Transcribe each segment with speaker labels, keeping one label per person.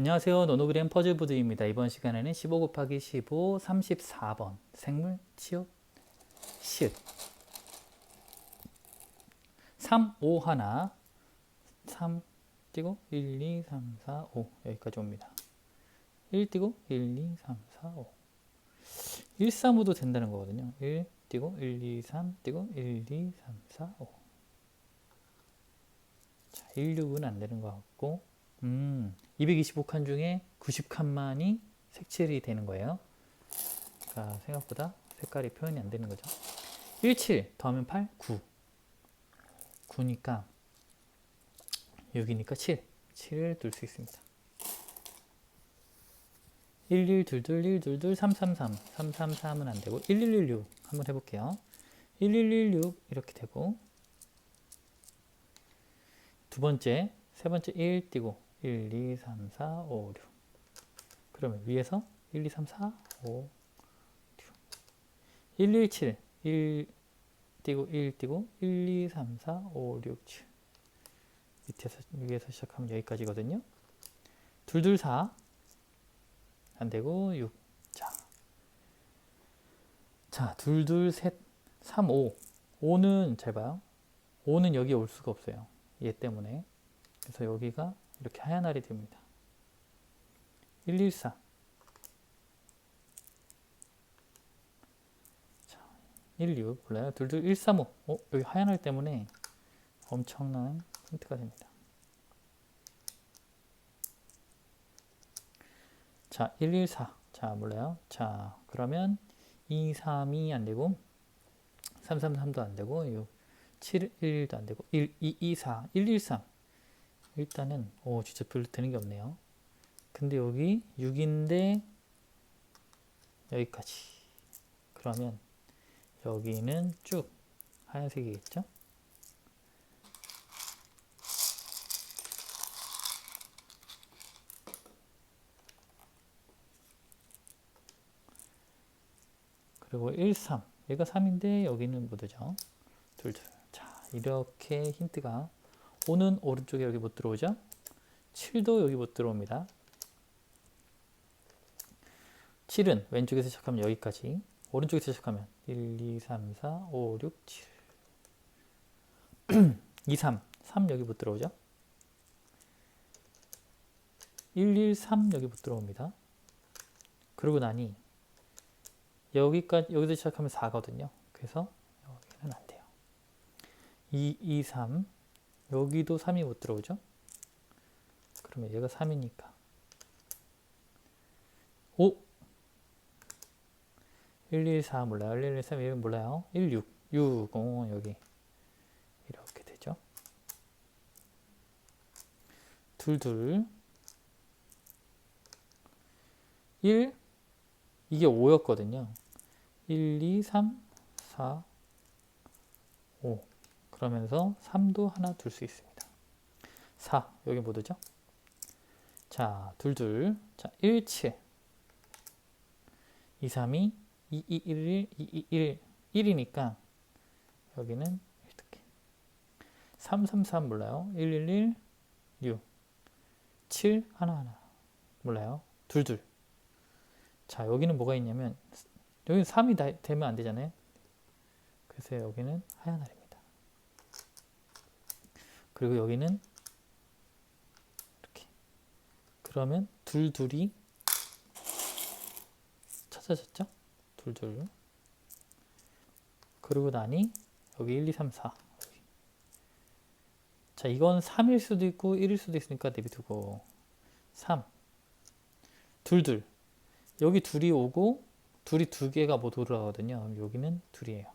Speaker 1: 안녕하세요. 노노그램 퍼즐보드입니다. 이번 시간에는 15 곱하기 15 34번 생물 치읓 시읒 3, 5 하나 3 띄고 1, 2, 3, 4, 5 여기까지 옵니다. 1 띄고 1, 2, 3, 4, 5 1, 3, 5도 된다는 거거든요. 1 띄고 1, 2, 3 띄고 1, 2, 3, 4, 5 자, 1, 6은 안 되는 것 같고 음, 225칸 중에 90칸만이 색칠이 되는 거예요. 그러니까 생각보다 색깔이 표현이 안 되는 거죠. 17 더하면 8, 9. 9니까 6이니까 7. 7을 둘 수 있습니다. 1, 1, 2, 2, 1, 2, 2, 3, 3, 3. 3, 3, 3은 안 되고 1, 1, 1, 6 한번 해볼게요. 1, 1, 1, 6 이렇게 되고 두 번째, 세 번째 1 띄고 1, 2, 3, 4, 5, 6. 그러면 위에서 1, 2, 3, 4, 5, 6. 1, 1, 7. 1 띄고 1 띄고 1, 2, 3, 4, 5, 6, 7. 밑에서 위에서 시작하면 여기까지거든요. 둘, 둘, 4. 안 되고 6. 자. 자, 둘, 둘, 셋, 3, 5. 5는 잘 봐요. 5는 여기 올 수가 없어요. 얘 때문에. 그래서 여기가 이렇게 하얀 알이 됩니다. 114. 자, 16 몰라요? 둘둘 135. 어, 여기 하얀 알 때문에 엄청난 힌트가 됩니다. 자, 114. 자, 몰라요? 자, 그러면 232안 되고 333도 안 되고 6 711도 안 되고 1 2 2 4 113 일단은 오 진짜 별로 되는 게 없네요. 근데 여기 6인데 여기까지. 그러면 여기는 쭉 하얀색이겠죠? 그리고 1, 3. 얘가 3인데 여기는 뭐죠? 둘, 둘. 자, 이렇게 힌트가 5는 오른쪽에 여기 못 들어오죠? 7도 여기 못 들어옵니다. 7은 왼쪽에서 시작하면 여기까지. 오른쪽에서 시작하면 1, 2, 3, 4, 5, 6, 7. 2, 3. 3 여기 못 들어오죠? 1, 1, 3 여기 못 들어옵니다. 그러고 나니 여기까지 여기서 시작하면 4거든요. 그래서 여기는 안 돼요. 2, 2, 3 여기도 3이 못 들어오죠? 그러면 얘가 3이니까 5 1, 2, 4 몰라요. 1, 1, 3, 1 몰라요. 1, 6 6, 어, 여기 이렇게 되죠. 둘, 둘 1 이게 5였거든요. 1, 2, 3, 4, 5 그러면서 3도 하나 둘 수 있습니다. 4 여기 뭐 두죠? 자, 둘, 둘. 자, 1, 7 2, 3, 2 2, 2, 1, 1 2, 2, 1 1이니까 여기는 이렇게 3, 3, 3 몰라요. 1, 1, 1 6 7 하나 하나 몰라요. 둘, 둘. 자, 여기는 뭐가 있냐면 여기 3이 다, 되면 안 되잖아요. 그래서 여기는 하얀 알입니다. 그리고 여기는 이렇게. 그러면 둘, 둘이 찾아졌죠? 둘, 둘. 그리고 나니 여기 1, 2, 3, 4. 여기. 자, 이건 3일 수도 있고 1일 수도 있으니까 내비두고 3. 둘, 둘. 여기 둘이 오고 둘이 두 개가 못 올라가거든요. 그럼 여기는 둘이에요.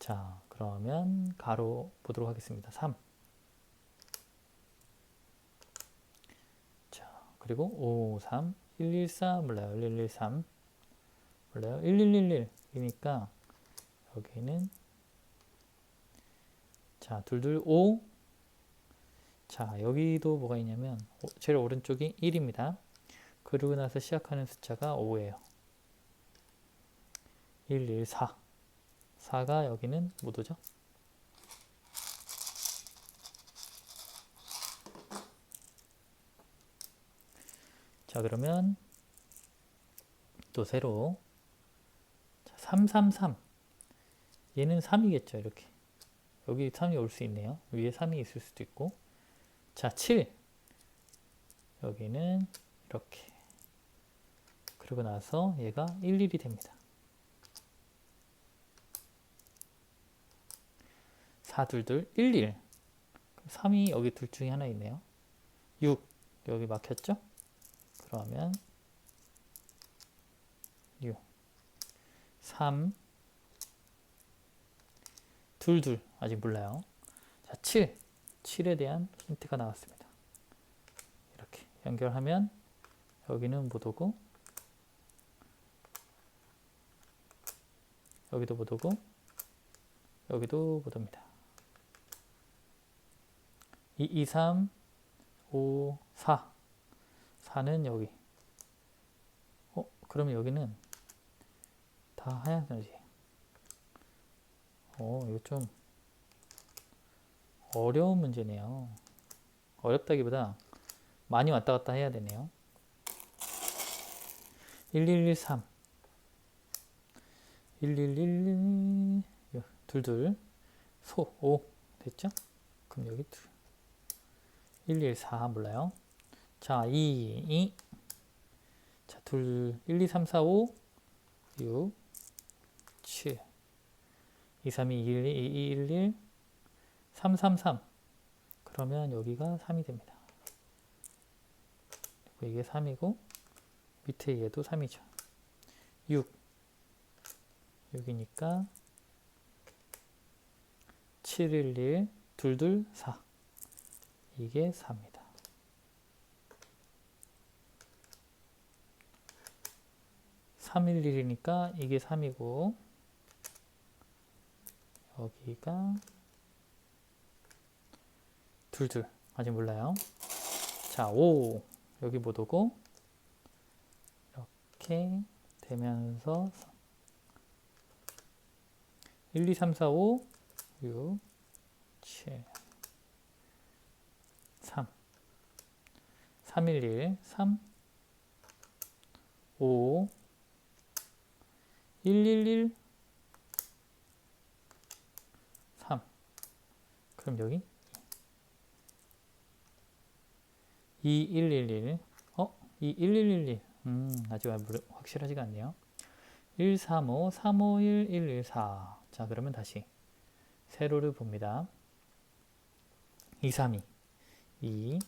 Speaker 1: 자, 그러면 가로 보도록 하겠습니다. 3. 자, 그리고 5, 3, 1, 1, 4 몰라요. 1, 1, 1, 3 몰라요. 1, 1, 1, 1이니까 여기는 자, 둘, 둘, 5. 자, 여기도 뭐가 있냐면 제일 오른쪽이 1입니다. 그러고 나서 시작하는 숫자가 5예요. 1, 1, 4. 4가 여기는 못 오죠? 자, 그러면 또 새로 자, 333 얘는 3이겠죠, 이렇게. 여기 3이 올 수 있네요. 위에 3이 있을 수도 있고. 자, 7 여기는 이렇게. 그리고 나서 얘가 11이 됩니다. 4둘둘 11 3이 여기 둘 중에 하나 있네요. 6 여기 막혔죠? 그러면 6 3 둘둘 아직 몰라요. 자, 7 7에 대한 힌트가 나왔습니다. 이렇게 연결하면 여기는 못 오고 여기도 못 오고 여기도 못 옵니다. 2, 2, 3, 5, 4. 4는 여기. 어, 그러면 여기는 다 하얀색이지. 어, 이거 좀 어려운 문제네요. 어렵다기보다 많이 왔다 갔다 해야 되네요. 1113 1111 둘둘 소 5 됐죠? 그럼 여기 둘 114 몰라요. 자, 2 2 자, 둘 1 2 3 4 5 6 7 2 3 2 1 2 2 1 1 3 3 3 그러면 여기가 3이 됩니다. 그리고 이게 3이고 밑에 얘도 3이죠. 6 6이니까 711 22 4 이게 4입니다. (311이니까) 이게 (3이고) 여기가 둘둘. 아직 몰라요. 자5 여기 못 오고 이렇게 되면서 1, 2, 3, 4, 5, 6, 7, 3, 3, 1, 1, 3, 5, 1, 1, 1, 3. 그럼 여기 2, 1, 1, 1. 어? 2, 1, 1, 1, 1. 음, 아직 확실하지가 않네요. 1, 3, 5, 3, 5, 1, 1, 1, 4. 자, 그러면 다시 세로를 봅니다. 2, 3, 2.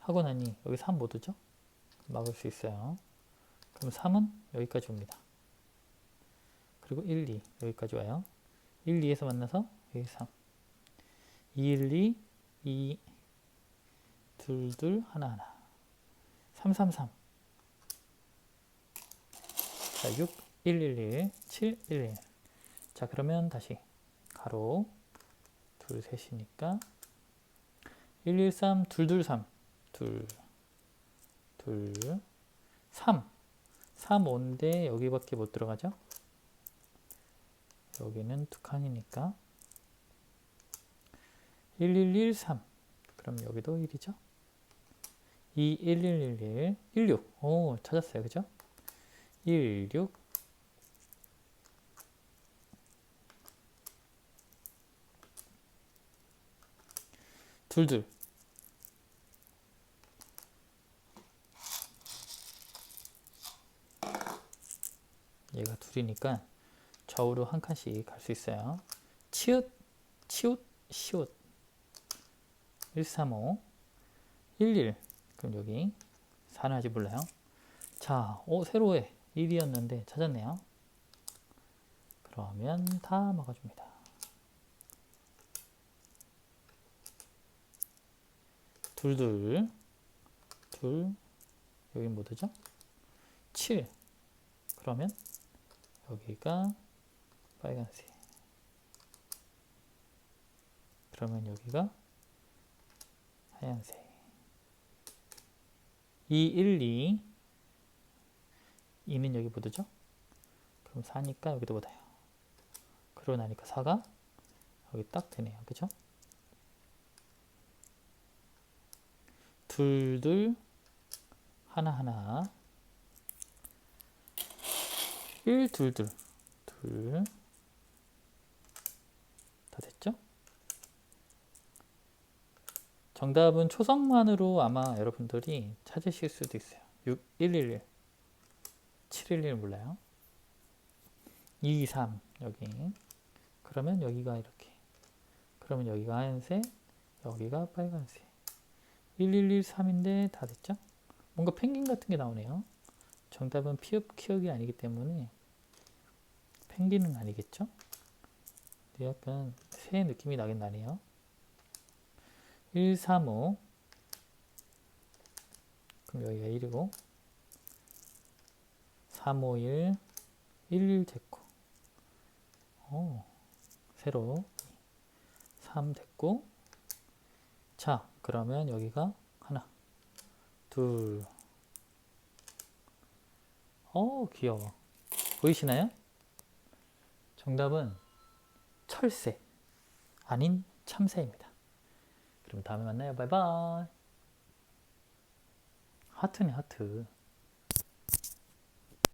Speaker 1: 2 하고 나니 여기 3못 오죠? 막을 수 있어요. 그럼 3은 여기까지 옵니다. 그리고 1, 2 여기까지 와요. 1, 2에서 만나서 여기 3 2, 1, 2 2 둘, 둘, 하나, 하나 3, 3, 3 자, 6, 1, 1, 1 7, 1, 1 자, 그러면 다시 가로 둘, 셋이니까 1, 1, 3, 둘, 둘, 3 둘, 둘, 3 3, 5인데 여기밖에 못 들어가죠? 여기는 두 칸이니까 1, 1, 1, 3 그럼 여기도 1이죠? 2, 1, 1, 1, 1, 1, 6 오, 찾았어요. 그죠? 1, 6 둘 둘 얘가 둘이니까 좌우로 한 칸씩 갈 수 있어요. 치읓, 치읓, 시읒 135 11 그럼 여기 4는 아직 몰라요. 자, 오, 세로에 1이었는데 찾았네요. 그러면 다 막아줍니다. 둘둘 둘 여기 뭐 되죠? 7 그러면 여기가 빨간색. 그러면 여기가 하얀색. 2, 1, 2 2는 여기 못 오죠? 그럼 4니까 여기도 못 와요. 그러고 나니까 4가 여기 딱 되네요. 그죠? 둘 둘 하나 하나 1, 둘, 둘, 둘. 다 됐죠? 정답은 초성만으로 아마 여러분들이 찾으실 수도 있어요. 6, 111, 711 몰라요? 2, 3 여기. 그러면 여기가 이렇게. 그러면 여기가 하얀색, 여기가 빨간색. 1113인데 다 됐죠? 뭔가 펭귄 같은 게 나오네요. 정답은 피읍 키읔이 아니기 때문에 펭귄은 아니겠죠? 약간 새 느낌이 나긴 나네요. 135 그럼 여기가 1이고. 351 11 됐고 오, 새로. 3 됐고. 자 그러면 여기가 하나 둘 어, 귀여워. 보이시나요? 정답은 철새, 아닌 참새입니다. 그럼 다음에 만나요. 바이바이. 하트네, 하트.